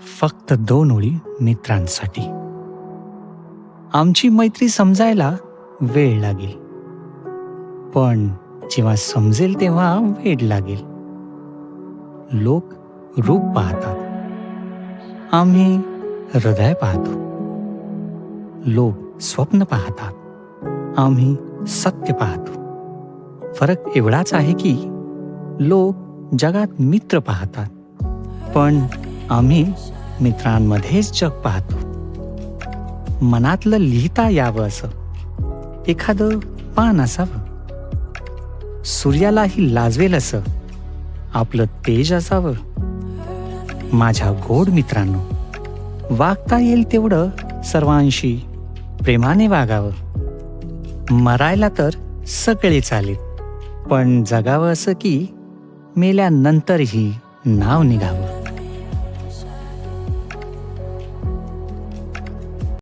फक्त दोन ओळी मित्रांसाठी. आमची मैत्री समजायला वेळ लागेल. पण जेव्हा समजेल तेव्हा वेळ लागेल. लोक रूप पाहतात. आम्ही हृदय पाहतो. लोक स्वप्न पाहतात. आम्ही सत्य पाहतो. फरक एवढाच आहे की लोक जगात मित्र पाहतात. पण आम्ही मित्रांमध्येच जग पाहतो. मनातलं लिहिता यावं असं. एखादं पान असावं. सूर्यालाही लाजवेल असं. आपलं तेज असावं. माझ्या गोड मित्रांनो वागता येईल तेवढं सर्वांशी प्रेमाने वागावं. मरायला तर सगळे चालेल. पण जगावं असं की मेल्यानंतरही नाव निघावं.